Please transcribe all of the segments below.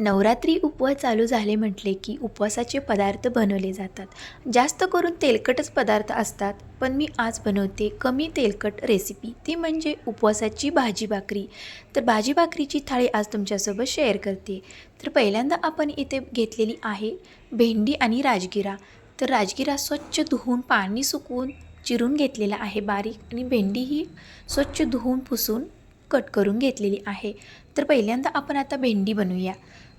नवरात्री उपवास चालू झाले म्हटले की उपवासाचे पदार्थ बनवले जातात. जास्त करून तेलकटच पदार्थ असतात पण मी आज बनवते कमी तेलकट रेसिपी ती म्हणजे उपवासाची भाजी भाकरी. तर भाजी भाकरीची थाळी आज तुमच्यासोबत शेअर करते. तर पहिल्यांदा आपण इथे घेतलेली आहे भेंडी आणि राजगिरा. तर राजगिरा स्वच्छ धुवून पाणी सुकवून चिरून घेतलेला आहे बारीक आणि भेंडी ही स्वच्छ धुवून पुसून कट करून घेतलेली आहे. तर पहिल्यांदा आपण आता भेंडी बनवूया.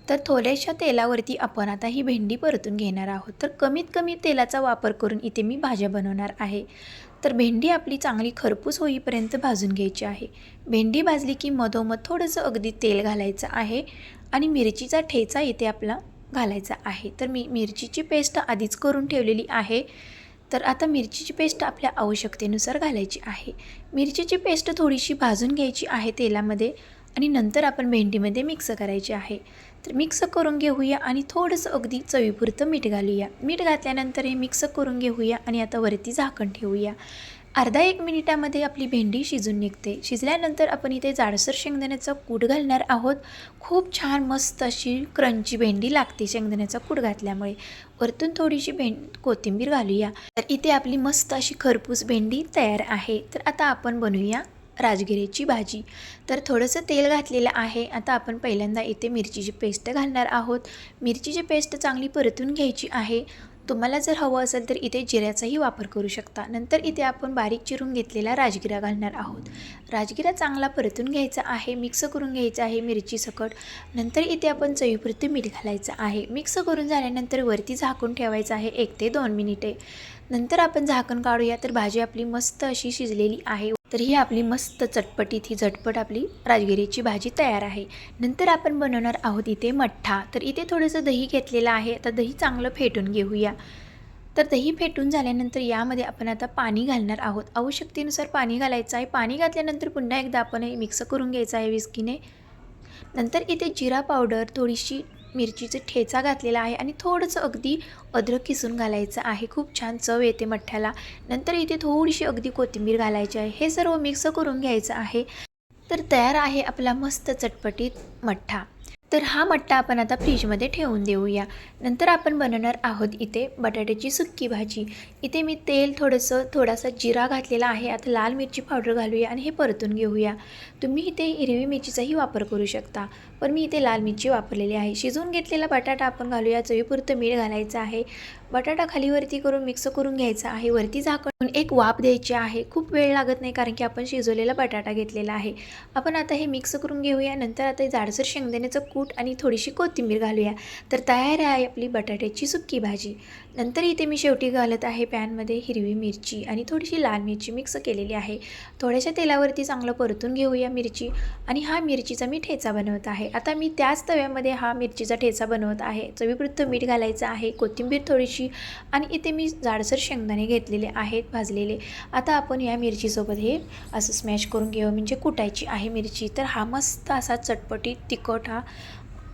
तर थोड्याशा तेलावरती आपण आता ही भेंडी परतून घेणार आहोत. तर कमीत कमी तेलाचा वापर करून इथे मी भाज्या बनवणार आहे. तर भेंडी आपली चांगली खरपूस होईपर्यंत भाजून घ्यायची आहे. भेंडी भाजली की मधोमध थोडंसं अगदी तेल घालायचं आहे आणि मिरचीचा ठेचा इथे आपला घालायचा आहे. तर मी मिरचीची पेस्ट आधीच करून ठेवलेली आहे. तर आता मिरचीची पेस्ट आपल्या आवश्यकतेनुसार घालायची आहे. मिरचीची पेस्ट थोडीशी भाजून घ्यायची आहे तेलामध्ये आणि नंतर आपण भेंडीमध्ये मिक्स करायची आहे. तर मिक्स करून घेऊया आणि थोडंसं अगदी चवीपुरतं मीठ घालूया. मीठ घातल्यानंतर हे मिक्स करून घेऊया आणि आता वरती झाकण ठेवूया. अर्धा एक मिनिटामध्ये आपली भेंडी शिजून निघते. शिजल्यानंतर आपण इथे जाडसर शेंगदाण्याचा कूट घालणार आहोत. खूप छान मस्त अशी क्रंची भेंडी लागते शेंगदाण्याचा कूट घातल्यामुळे. वरतून थोडीशी भेंड कोथिंबीर घालूया. तर इथे आपली मस्त अशी खरपूस भेंडी तयार आहे. तर आता आपण बनवूया राजगिरीची भाजी. तर थोडंसं तेल घातलेलं आहे. आता आपण पहिल्यांदा इथे मिरचीची पेस्ट घालणार आहोत. मिरचीची पेस्ट चांगली परतून घ्यायची आहे. तुम्हाला जर हवं असेल तर इथे जिऱ्याचाही वापर करू शकता. नंतर इथे आपण बारीक चिरून घेतलेला राजगिरा घालणार आहोत. राजगिरा चांगला परतून घ्यायचा आहे. मिक्स करून घ्यायचा आहे मिरची सकट. नंतर इथे आपण चवीपुरते मीठ घालायचं आहे. मिक्स करून झाल्यानंतर वरती झाकून ठेवायचं आहे एक ते दोन मिनिटे. नंतर आपण झाकण काढूया. तर भाजी आपली मस्त अशी शिजलेली आहे. तर ही आपली मस्त चटपटीत ही झटपट आपली राजगिरीची भाजी तयार आहे. नंतर आपण बनवणार आहोत इथे मठ्ठा. तर इथे थोडंसं दही घेतलेलं आहे. आता दही चांगलं फेटून घेऊया. तर दही फेटून झाल्यानंतर यामध्ये आपण आता पाणी घालणार आहोत. आवश्यकतेनुसार पाणी घालायचं आहे. पाणी घातल्यानंतर पुन्हा एकदा आपण हे मिक्स करून घ्यायचं आहे विस्कीने. नंतर इथे जिरा पावडर थोडीशी मिरचीचं ठेचा घातलेला आहे आणि थोडंसं अगदी अद्रक किसून घालायचं आहे. खूप छान चव येते मठ्ठ्याला. नंतर इथे थोडीशी अगदी कोथिंबीर घालायची आहे. हे सर्व मिक्स करून घ्यायचं आहे. तर तयार आहे आपला मस्त चटपटीत मठ्ठा. तर हा मट्टा आपण आता फ्रीजमध्ये ठेवून देऊया. नंतर आपण बनवणार आहोत इथे बटाट्याची सुक्की भाजी. इथे मी तेल थोडंसं थोडासा जिरा घातलेला आहे. आता लाल मिरची पावडर घालूया आणि हे परतून घेऊया. तुम्ही इथे हिरवी मिरचीचाही वापर करू शकता. पण मी इथे लाल मिरची वापरलेली आहे. शिजवून घेतलेला बटाटा आपण घालूया. चवीपुरतं मीठ घालायचं आहे. बटाटा खालीवरती करून मिक्स करून घ्यायचा आहे. वरती झाकण एक वाफ द्यायची आहे. खूप वेळ लागत नाही कारण की आपण शिजवलेला बटाटा घेतलेला आहे. आपण आता हे मिक्स करून घेऊया. नंतर आता हे जाडसर शेंगदाण्याचं कूट आणि थोडीशी कोथिंबीर घालूया. तर तयार आहे आपली बटाट्याची सुक्की भाजी. नंतर इथे मी शेवटी घालत आहे पॅनमध्ये हिरवी मिरची आणि थोडीशी लाल मिरची मिक्स केलेली आहे. थोड्याशा तेलावरती चांगलं परतून घेऊया मिरची आणि हा मिरचीचा मी ठेचा बनवत आहे. आता मी त्याच तव्यामध्ये हा मिरचीचा ठेचा बनवत आहे. चवीपुरतं मीठ घालायचं आहे. कोथिंबीर थोडीशी आणि इथे मी जाडसर शेंगदाणे घेतलेले आहेत. भाजलेले. आता आपण या मिरचीसोबत हे असं स्मॅश करून घेऊ. म्हणजे कुटायची आहे मिरची. तर हा मस्त असा चटपटी तिखट हा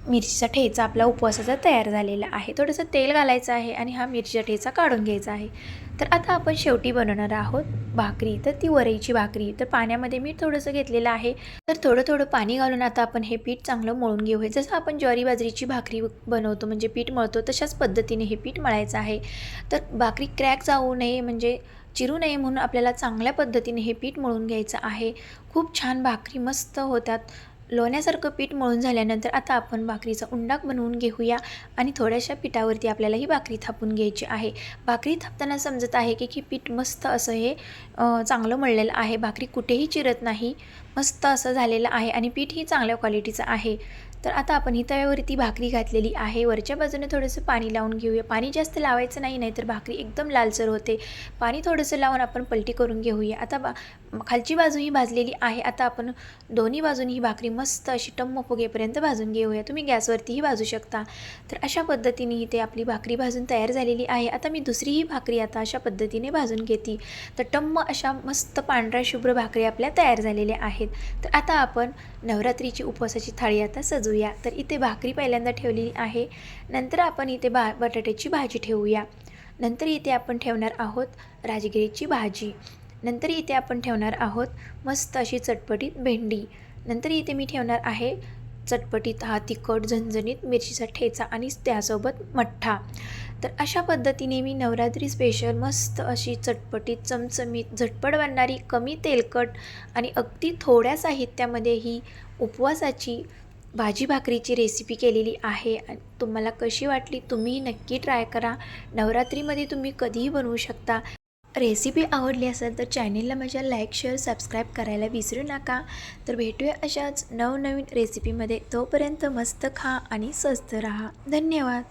मिरचीचा ठेचा आपला उपवासाचा तयार झालेला आहे. थोडंसं तेल घालायचं आहे आणि हा मिरचीचा ठेचा काढून घ्यायचा आहे. तर आता आपण शेवटी बनवणार आहोत भाकरी. तर ती वरईची भाकरी. तर पाण्यामध्ये मीठ थोडंसं घेतलेलं आहे. तर थोडं थोडं पाणी घालून आता आपण हे पीठ चांगलं मळून घेऊ. हे जसं आपण ज्वारी बाजरीची भाकरी बनवतो म्हणजे पीठ मळतो तशाच पद्धतीने हे पीठ मळायचं आहे. तर भाकरी क्रॅक जाऊ नये म्हणजे चिरू नये म्हणून आपल्याला चांगल्या पद्धतीने हे पीठ मळून घ्यायचं आहे. खूप छान भाकरी मस्त होतात. लोण्यासारखं पीठ मळून झाल्यानंतर आता आपण भाकरीचा उंडाक बनवून घेऊया आणि थोड्याशा पिठावरती आपल्याला ही भाकरी थापून घ्यायची आहे. भाकरी थापताना समजत आहे की की पीठ मस्त असं हे चांगलं मळलेलं आहे. भाकरी कुठेही चिरत नाही. मस्त असं झालेलं आहे आणि पीठही चांगल्या क्वालिटीचं आहे. तर आता आपण ही तव्यावरती भाकरी घातलेली आहे. वरच्या बाजूने थोडंसं पाणी लावून घेऊया. पाणी जास्त लावायचं नाही नाहीतर भाकरी एकदम लालसर होते. पाणी थोडंसं लावून आपण पलटी करून घेऊया. आता बा खालची बाजू ही भाजलेली आहे. आता आपण दोन्ही बाजूनी ही भाकरी मस्त अशी टम्म फुगेपर्यंत भाजून घेऊया. तुम्ही गॅसवरतीही भाजू शकता. तर अशा पद्धतीने इथे आपली भाकरी भाजून तयार झालेली आहे. आता मी दुसरीही भाकरी आता अशा पद्धतीने भाजून घेते. तर टम्म अशा मस्त पांढऱ्या शुभ्र भाकरी आपल्या तयार झालेल्या आहेत. तर आता आपण नवरात्रीची उपवासाची थाळी आता सजवूया तर इथे भाकरी पहिल्यांदा ठेवलेली आहे. नंतर आपण इथे बा बटाट्याची भाजी ठेवूया. नंतर इथे आपण ठेवणार आहोत राजगिरीची भाजी. नंतर इथे आपण ठेवणार आहोत मस्त अशी चटपटीत भेंडी. नंतर इथे मी ठेवणार आहे चटपटीत हा तिखट झणझणीत मिरचीचा ठेचा आणि त्यासोबत मठ्ठा. तर अशा पद्धतीने मी नवरात्री स्पेशल मस्त अशी चटपटीत चमचमीत झटपट बनणारी कमी तेलकट आणि अगदी थोड्या साहित्यामध्ये ही उपवासाची भाजी भाकरीची रेसिपी केलेली आहे. तुम्हाला कशी वाटली तुम्ही नक्की ट्राय करा. नवरात्रीमध्ये तुम्ही कधीही बनवू शकता. रेसिपी आवडली असेल तर चॅनेलला माझ्या लाईक शेअर सबस्क्राईब करायला विसरू नका. तर भेटूया अशाच नवनवीन रेसिपीमध्ये तोपर्यंत मस्त खा आणि स्वस्त राहा. धन्यवाद.